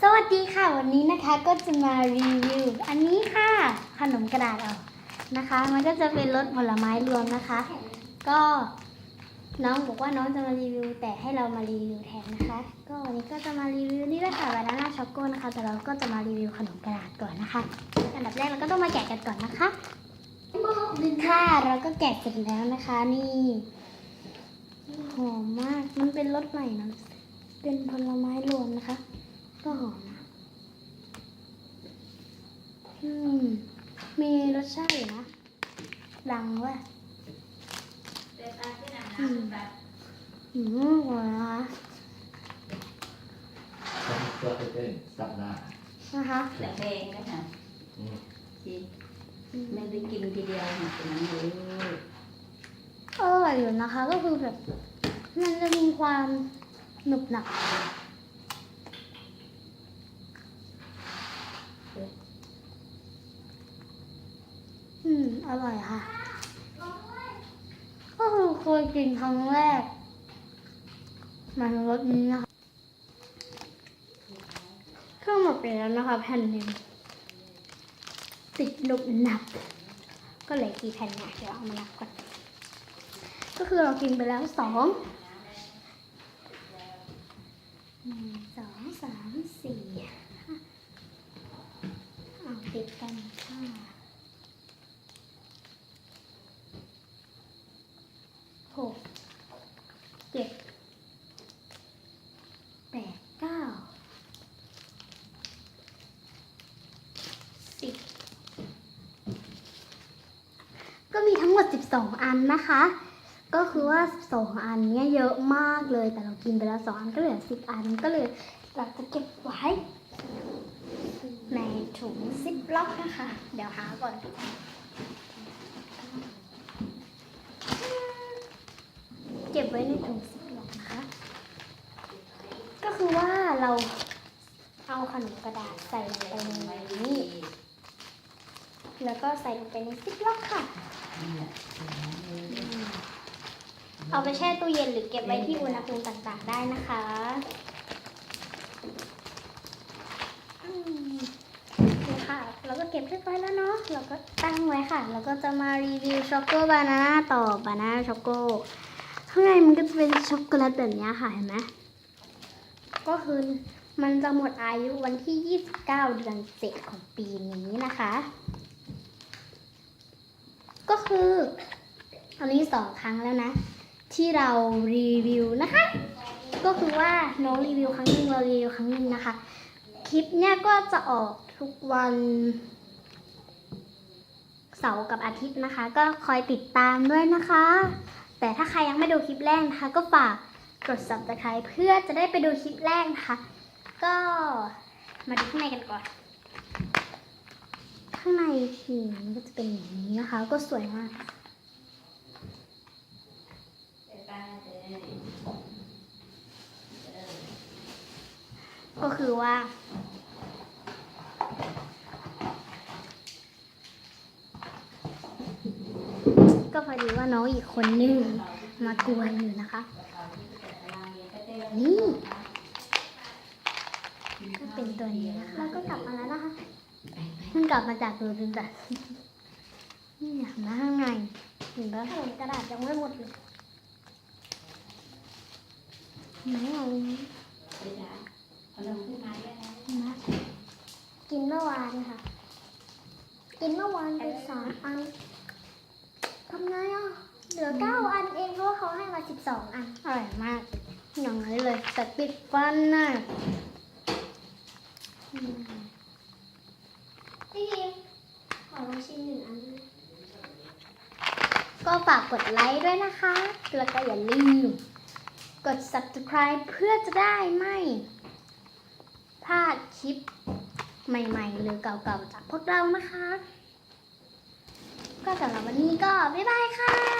สวัสดีค่ะ วันนี้นะคะก็จะมารีวิว อันนี้ค่ะ ขนมกระดาษเอานะคะ มันก็จะเป็นรสผลไม้รวมนะคะ ก็น้องบอกว่าน้องจะมารีวิว แต่ให้เรามารีวิวแทนนะคะ ก็วันนี้ก็จะมารีวิวนี่แหละค่ะบานาน่าช็อกโกนะคะ แต่เราก็จะมารีวิวขนมกระดาษก่อนนะคะ อันดับแรกเราก็ต้องมาแกะกันก่อนนะคะค่ะเราก็แกะเสร็จแล้วนะคะนี่หอมมาก มันเป็นรสใหม่นะ เป็นผลไม้รวมนะคะ ก็หอมนะอืม มีรสชาติอยู่นะดังว่ะอืมอืมหวนะคะก็จะเป็นสัปดาห์นะคะแต่เพลงก็ค่ะอืมที่ไม่ได้กินทีเดียวหมดนั้นเลยอร่อยอยู่นะคะ ก็คือแบบ มันจะมีความหนุบหนับ อร่อยค่ะ ก็คือเคยกินครั้งแรก มันรสนี้นะคะเครื่องหมดไปแล้วนะคะ แผ่นหนึ่งติดหนุบหนับ ก็เลือกี่แผ่นเนี่ยเดี๋ยวเอามานับก่อน ก็คือเรากินไปแล้วสองหนึ่งสองสามสี่ห้าเอาติดกันห้าหกเจ็ดแปดเก้าสิบก็มี ทั้งอันนะคะ ก็คือว่าสองอันเนี้ยเยอะมากเลย แต่เรากินไปแล้วสองอันก็เหลือสิบอันก็เลยเราจะเก็บไว้ ในถุงซิปล็อกนะคะ เดี๋ยวหาก่อนเก็บไว้ในถุงซิปล็อกนะคะ ก็คือว่าเราเอาขนมกระดาษใส่ลงไปในนี้ แล้วก็ใส่ลงไปในซิปล็อกค่ะ เอาไปแช่ตู้เย็นหรือเก็บไว้ที่อุณหภูมิต่างๆได้นะคะอืมนี่ค่ะ เราก็เก็บเรียบร้อยแล้วเนาะ เราก็ตั้งไว้ค่ะแล้วก็จะมารีวิวช็อกโกบานาน่าต่อบานาน่าช็อกโก ข้างในมันก็จะเป็นช็อกโกแลตแบบนี้ค่ะ เห็นไหมก็คือมันจะหมดอายุวันที่ 29 เดือน 7 ของปีนี้นะคะ ก็คืออันนี้สองครั้งแล้วนะ ที่เรารีวิวนะคะ ก็คือว่าน้องรีวิวครั้งหนึ่งเรารีวิวครั้งหนึ่งนะคะ คลิปเนี้ยก็จะออกทุกวันเสาร์กับอาทิตย์นะคะ ก็คอยติดตามด้วยนะคะ แต่ถ้าใครยังไม่ดูคลิปแรกนะคะ ก็ฝากกด subscribe เพื่อจะได้ไปดูคลิปแรกนะคะ ก็มาดูข้างในกันก่อน ข้างในทีมันก็จะเป็นอย่างนี้นะคะ ก็สวยมากก็คือว่า ก็พอดีว่าน้องอีกคนนึงมากวนอยู่นะคะ นี่ ก็เป็นตัวนี้นะคะแล้วก็กลับมาแล้วนะคะ เพิ่งกลับมาจากดูดินจัดนี่เห็นไหมข้างในเห็นปะกระดาษยังไม่หมดเลยไหนเอาเห็นไหมกินเมื่อวานค่ะ กินเมื่อวานไปสามอันทำไงอะ เหลือเก้าอันเองเพราะเขาให้มาสิบสองอัน อร่อยมาก อย่างนี้เลยแต่ปิดฟันน่ะอืมพี่ดิม ขอลองชิมหนึ่งอัน ก็ฝากกดไลค์ด้วยนะคะ แล้วก็อย่าลืมกด subscribe เพื่อจะได้ไม่พลาดคลิปใหม่ๆ หรือเก่าๆ จากพวกเรานะคะ ก็สำหรับวันนี้ก็บ๊ายบายค่ะ